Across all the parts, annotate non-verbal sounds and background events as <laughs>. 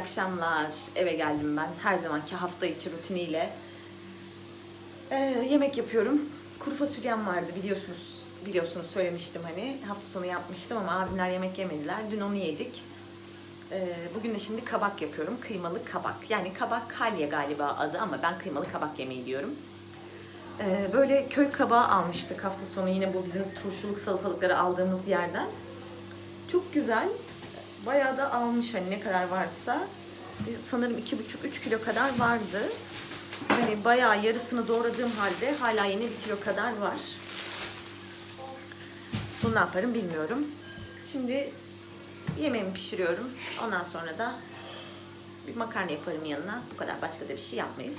Akşamlar. Eve geldim ben. Her zamanki hafta içi rutiniyle. Ee, yemek yapıyorum. Kuru fasulyem vardı biliyorsunuz. Biliyorsunuz söylemiştim hani. Hafta sonu yapmıştım ama abimler yemek yemediler. Dün onu yedik. Ee, bugün de şimdi kabak yapıyorum. Kıymalı kabak. Yani kabak kalye galiba adı ama ben kıymalı kabak yemeği diyorum. Ee, böyle köy kabağı almıştık hafta sonu yine bu bizim turşuluk salatalıkları aldığımız yerden. Çok güzel. Bayağı da almış hani ne kadar varsa. Ee, Sanırım 2,5-3 kilo kadar vardı. Hani bayağı yarısını doğradığım halde hala yine 1 kilo kadar var. Bunu ne yaparım bilmiyorum. Şimdi yemeğimi pişiriyorum. Ondan sonra da bir makarna yaparım yanına. Bu kadar başka da bir şey yapmayız.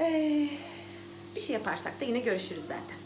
Ee, bir şey yaparsak da yine görüşürüz zaten.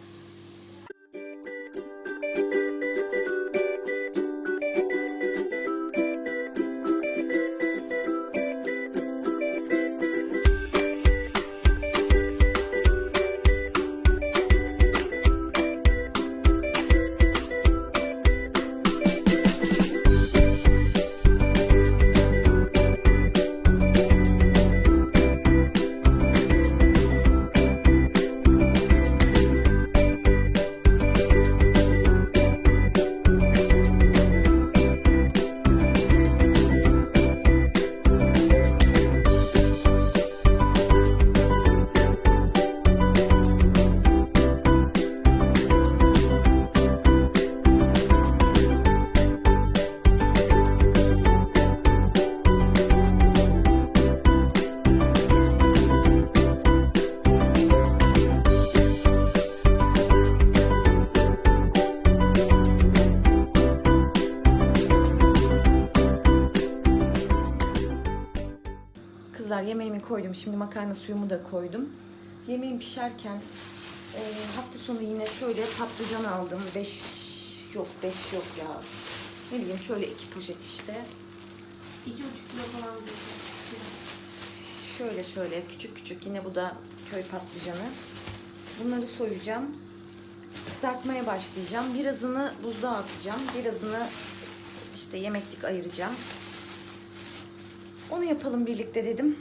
Yemeğimi koydum. Şimdi makarna suyumu da koydum. Yemeğim pişerken e, hafta sonu yine şöyle patlıcan aldım. 5 yok 5 yok ya. Ne bileyim şöyle iki poşet işte. İki buçuk kilo falan diyorsun. Şöyle şöyle küçük küçük yine bu da köy patlıcanı. Bunları soyacağım. Kızartmaya başlayacağım. Birazını buzluğa atacağım. Birazını işte yemeklik ayıracağım. Onu yapalım birlikte dedim.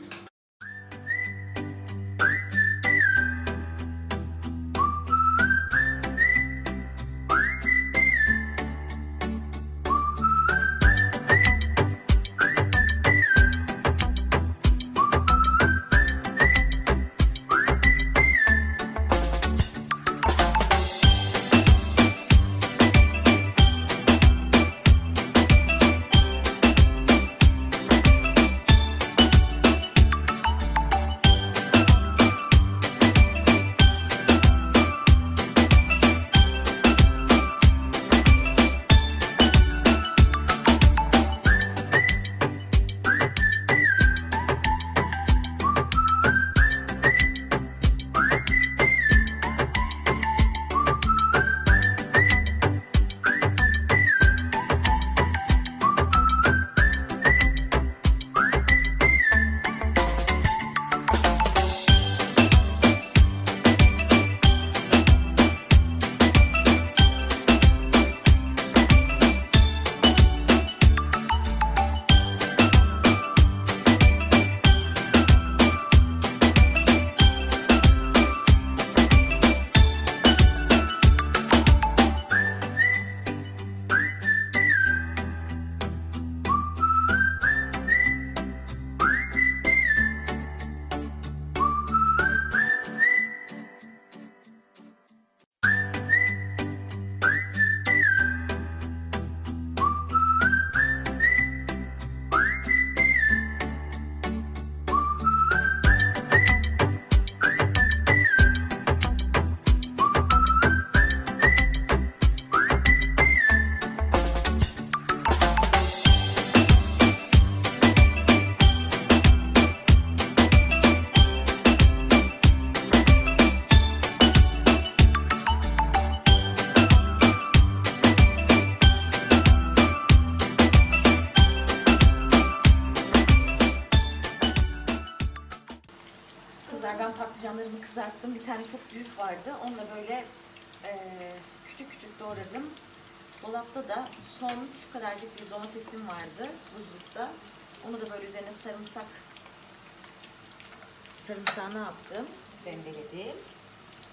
Sarımsağı ne yaptım? Rendeledim.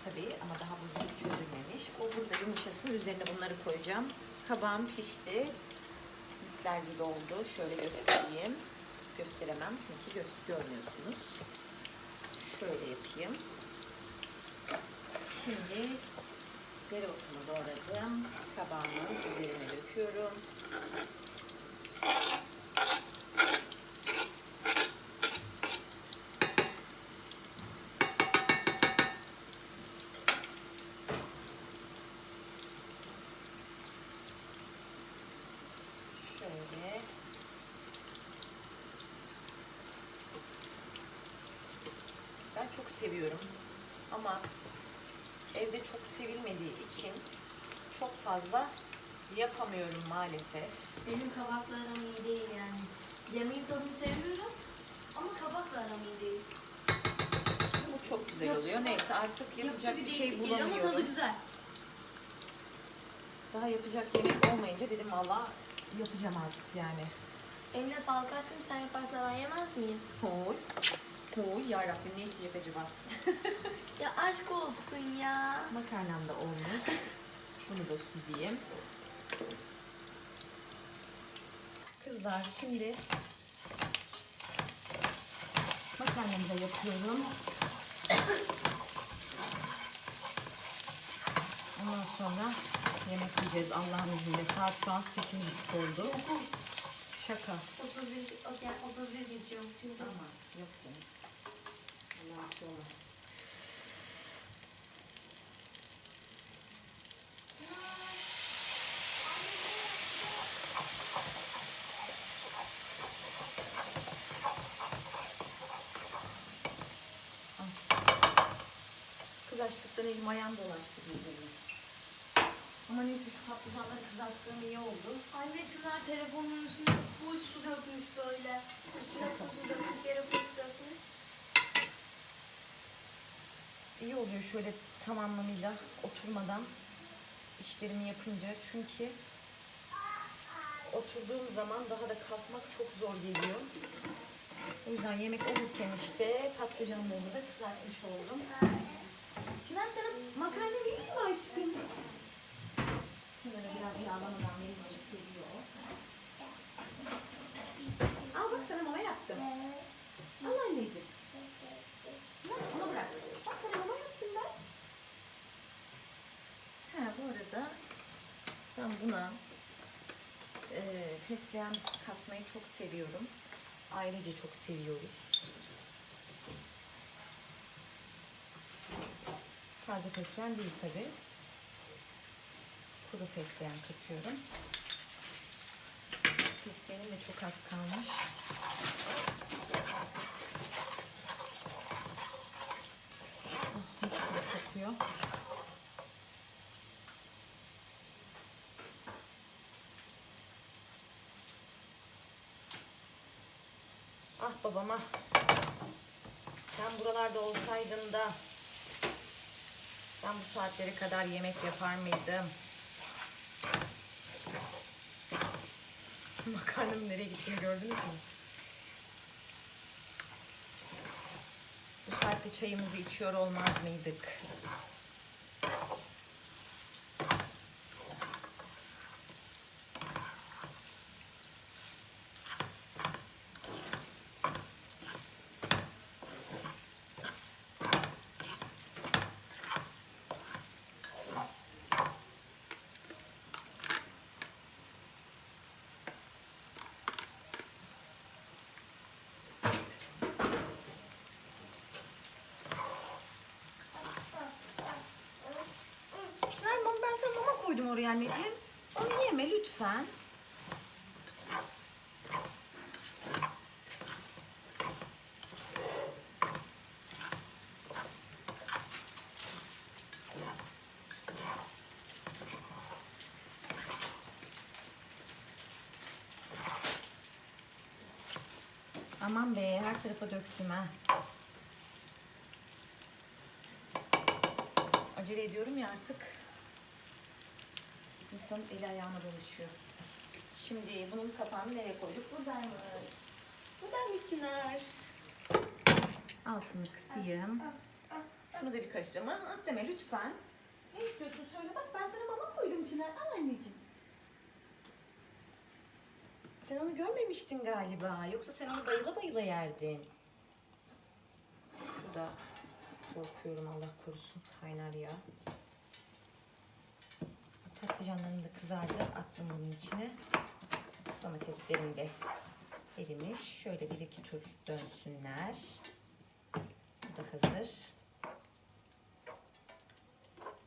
Tabii ama daha buzlu çözülmemiş. O burada yumuşasın. Üzerine bunları koyacağım. Kabağım pişti. Misler gibi oldu. Şöyle göstereyim. Gösteremem çünkü gö görmüyorsunuz. Şöyle yapayım. Şimdi dereotunu doğradım. Kabağımı üzerine döküyorum. Şöyle. Ben çok seviyorum. Ama evde çok sevilmediği için çok fazla yapamıyorum maalesef. Benim kabakla aram iyi değil yani. Yemeğin tadını seviyorum ama kabakla aram iyi değil. Bu çok güzel Yok, oluyor. Neyse artık yapacak bir şey değişik geliyor Ama tadı bulamıyorum. güzel. Daha yapacak yemek olmayınca dedim valla yapacağım artık yani. Eline sağlık aşkım sen yaparsan ben yemez miyim? Oy. Oy yarabbim ne isteyecek acaba? <laughs> Ya aşk olsun ya. Makarnam da olmuş. Bunu da süzeyim. Kızlar şimdi makarnamı da yapıyorum. Ondan sonra yemek yiyeceğiz Allah'ın izniyle. Saat şu an 8.30 oldu. Şaka. 31, yani 31 geçiyorum çünkü. Ama yok canım. Olmaz. Kız açlıktan elim ayağım dolaştı birbirine. Ama neyse şu patlıcanları kızarttığım iyi oldu. Anne Çınar telefonun üstüne full su dökmüş böyle. Üstüne su dökmüş, yere su dökmüş. İyi oluyor şöyle tam anlamıyla oturmadan işlerimi yapınca. Çünkü oturduğum zaman daha da kalkmak çok zor geliyor. O yüzden yemek olurken işte patlıcanlarımı da kızartmış oldum. Çınar sana makarna vereyim mi aşkım? Çınar'a biraz yağlamadan vericik geliyor. Al bak sana mama yaptım. Al anneciğim. Çınar ona bırak. Bak sana mama yaptım ben. Ha bu arada ben buna e, fesleğen katmayı çok seviyorum. Ailece çok seviyoruz. Taze fesleğen değil tabi. Kuru fesleğen katıyorum. Fesleğenim de çok az kalmış. Oh, mis gibi kokuyor. Babam ah. Sen buralarda olsaydın da ben bu saatlere kadar yemek yapar mıydım? <laughs> Makarnamın nereye gittiğini gördünüz mü? Bu saatte çayımızı içiyor olmaz mıydık? Çınar mama ben sana mama koydum oraya anneciğim. Onu yeme lütfen. Aman be her tarafa döktüm ha. Acele ediyorum ya artık. İnsanın eli ayağına dolaşıyor. Şimdi bunun kapağını nereye koyduk? Buradaymış. Buradaymış Çınar. Altını kısayım. Şunu da bir karıştırma. At deme lütfen. Ne istiyorsun söyle bak ben sana mama koydum Çınar. Al anneciğim. Sen onu görmemiştin galiba. Yoksa sen onu bayıla bayıla yerdin. Şurada korkuyorum Allah korusun kaynar yağ. Patlıcanlarım da kızardı. Attım bunun içine. Domateslerim de erimiş. Şöyle bir iki tur dönsünler. Bu da hazır.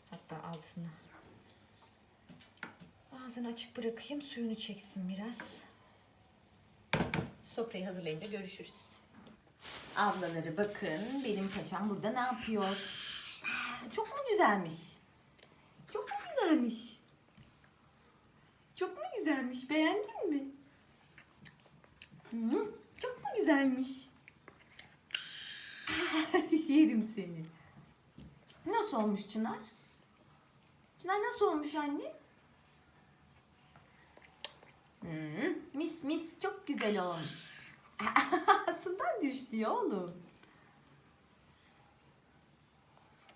Hatta altını bazen açık bırakayım suyunu çeksin biraz. Sofrayı hazırlayınca görüşürüz. Ablaları bakın benim paşam burada ne yapıyor? Çok mu güzelmiş? Çok mu güzelmiş? Çok mu güzelmiş? Beğendin mi? Hı, çok mu güzelmiş? Yerim seni. Nasıl olmuş Çınar? Çınar nasıl olmuş anne? Hmm, mis mis çok güzel olmuş. <laughs> Aslından düştü ya oğlum.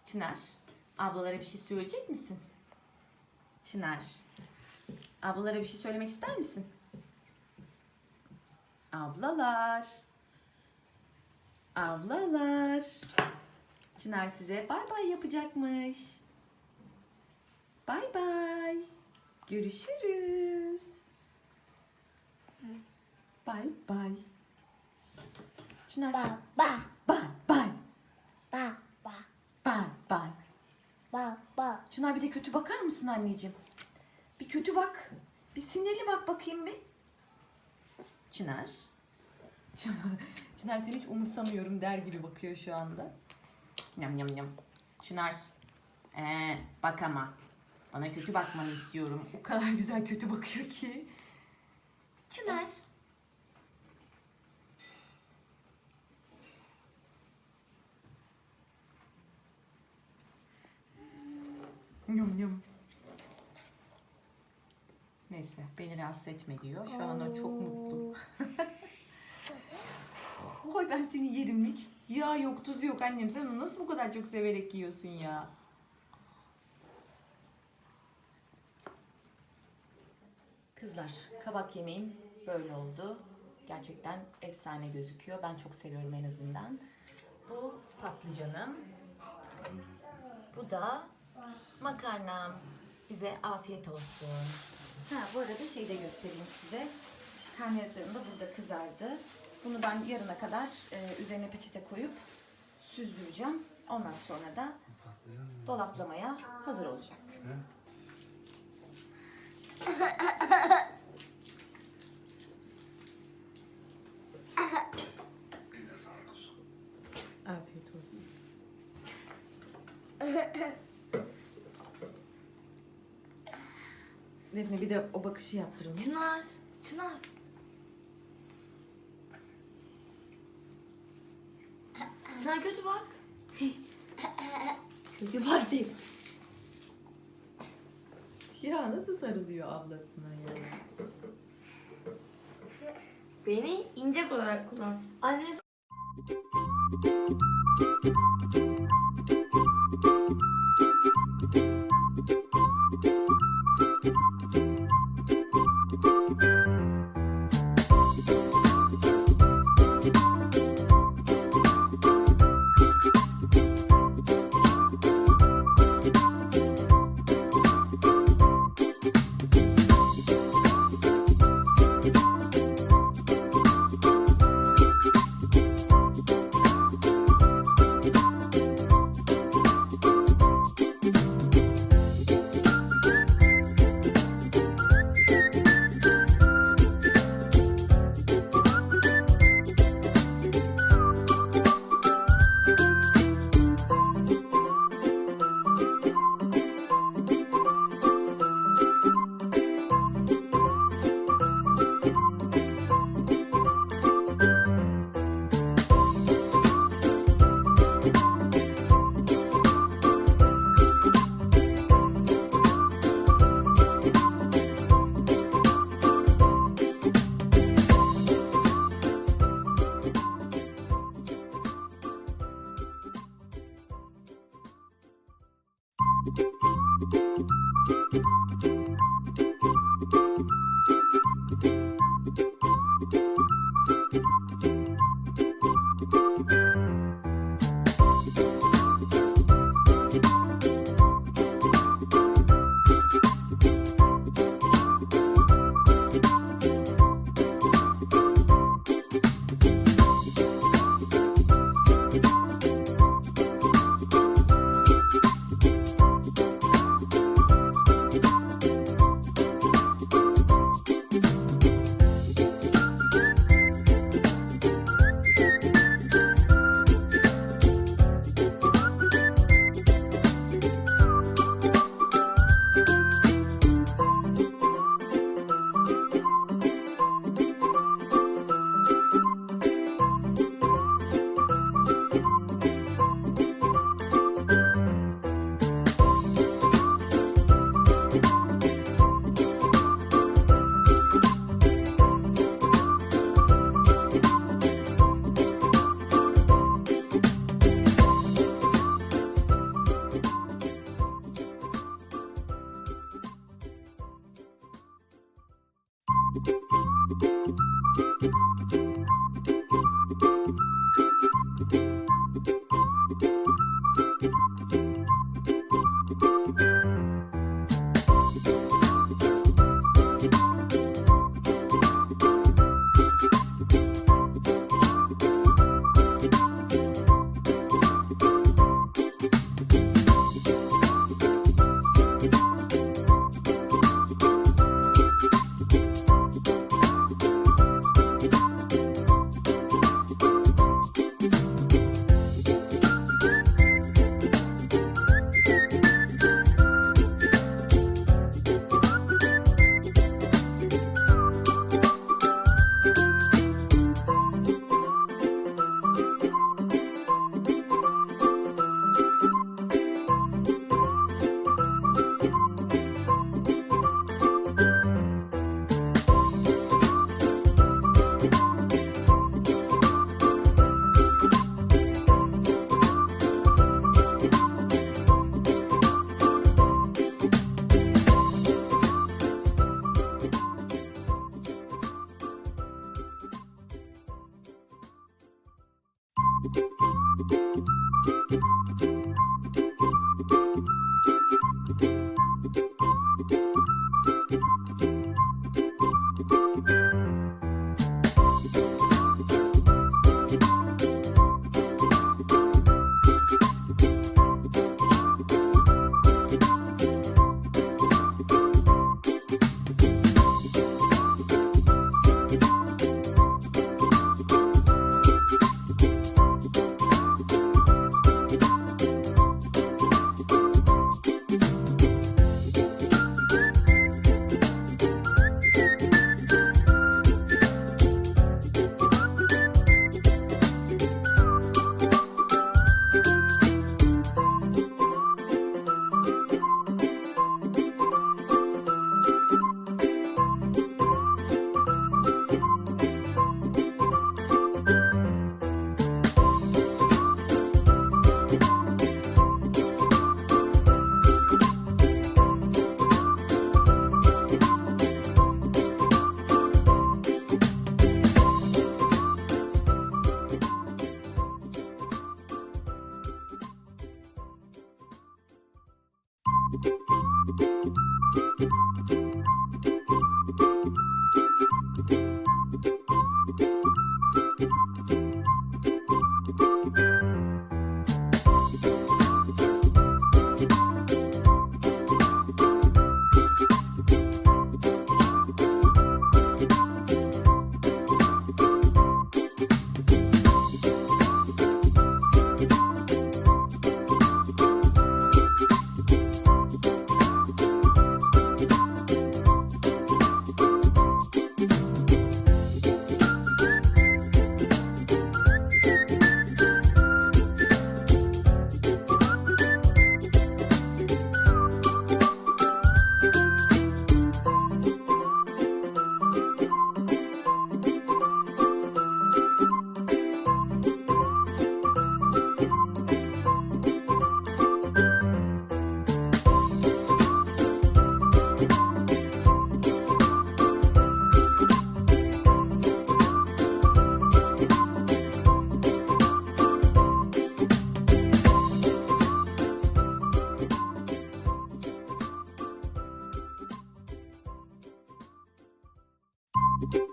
Çınar, ablalara bir şey söyleyecek misin? Çınar, ablalara bir şey söylemek ister misin? Ablalar. Ablalar. Çınar size bay bay yapacakmış. Bay bay. Görüşürüz. Bay bay. Çınar. Ba ba Bay bay. ba ba Bay bay. ba ba. Çınar bir de kötü bakar mısın anneciğim? Bir kötü bak. Bir sinirli bak bakayım bir. Çınar. Çınar, Çınar seni hiç umursamıyorum der gibi bakıyor şu anda. Yam yam yam. Çınar. Ee, bak ama. Bana kötü bakmanı istiyorum. O kadar güzel kötü bakıyor ki. Çınar. Yum yum. Neyse beni rahatsız etme diyor. Şu an o çok mutlu. <laughs> Oy ben seni yerim hiç yağ yok tuz yok annem. Sen onu nasıl bu kadar çok severek yiyorsun ya? Kızlar kabak yemeğim böyle oldu. Gerçekten efsane gözüküyor. Ben çok seviyorum en azından. Bu patlıcanım. Bu da makarnam. Bize afiyet olsun. Ha bu arada şey de göstereyim size. Karnıyarıklarım da burada kızardı. Bunu ben yarına kadar e, üzerine peçete koyup süzdüreceğim. Ondan sonra da dolaplamaya hazır olacak. Afiyet olsun. Defne bir de o bakışı yaptıralım. Çınar. Çınar. Sen kötü bak. <laughs> kötü bak değil. Ya nasıl sarılıyor ablasına ya? Beni incek olarak kullan. Anne Kızlar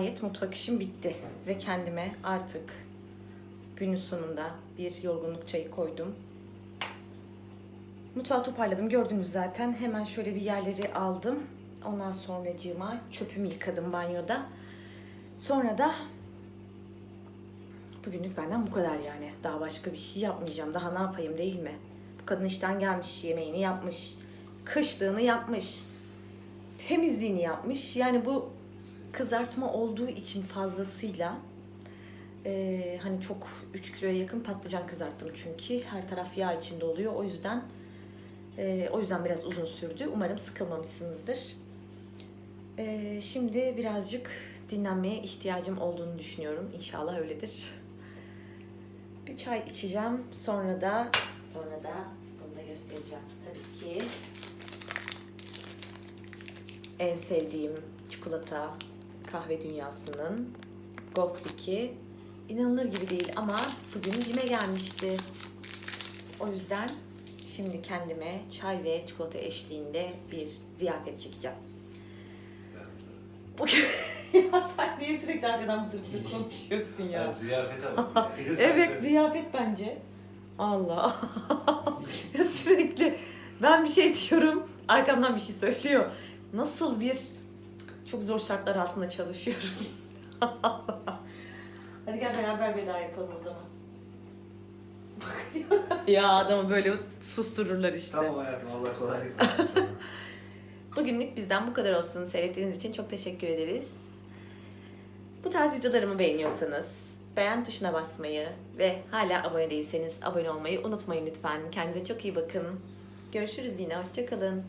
nihayet mutfak işim bitti ve kendime artık günün sonunda bir yorgunluk çayı koydum. Mutfağı toparladım gördünüz zaten. Hemen şöyle bir yerleri aldım. Ondan sonracığıma çöpümü yıkadım banyoda. Sonra da bugünlük benden bu kadar yani. Daha başka bir şey yapmayacağım. Daha ne yapayım değil mi? Bu kadın işten gelmiş, yemeğini yapmış, kışlığını yapmış, temizliğini yapmış. Yani bu kızartma olduğu için fazlasıyla eee, hani çok 3 kiloya yakın patlıcan kızarttım çünkü her taraf yağ içinde oluyor. O yüzden eee, o yüzden biraz uzun sürdü. Umarım sıkılmamışsınızdır. Eee, şimdi birazcık dinlenmeye ihtiyacım olduğunu düşünüyorum. İnşallah öyledir. Bir çay içeceğim. Sonra da sonra da bunu da göstereceğim. Tabii ki en sevdiğim çikolata kahve dünyasının gofriki. İnanılır gibi değil ama bugün bime gelmişti. O yüzden şimdi kendime çay ve çikolata eşliğinde bir ziyafet çekeceğim. Bugün <laughs> ya sen niye sürekli arkadan bıdır bıdır konuşuyorsun ya? Ya ziyafete bak. ya. Evet ziyafet bence. Allah. <laughs> Sürekli ben bir şey diyorum arkamdan bir şey söylüyor. Nasıl bir çok zor şartlar altında çalışıyorum. <laughs> Hadi gel beraber veda yapalım o zaman. ya adamı böyle sustururlar işte. Tamam hayatım Allah kolaylık versin. <laughs> Bugünlük bizden bu kadar olsun. Seyrettiğiniz için çok teşekkür ederiz. Bu tarz videolarımı beğeniyorsanız beğen tuşuna basmayı ve hala abone değilseniz abone olmayı unutmayın lütfen. Kendinize çok iyi bakın. Görüşürüz yine. Hoşçakalın.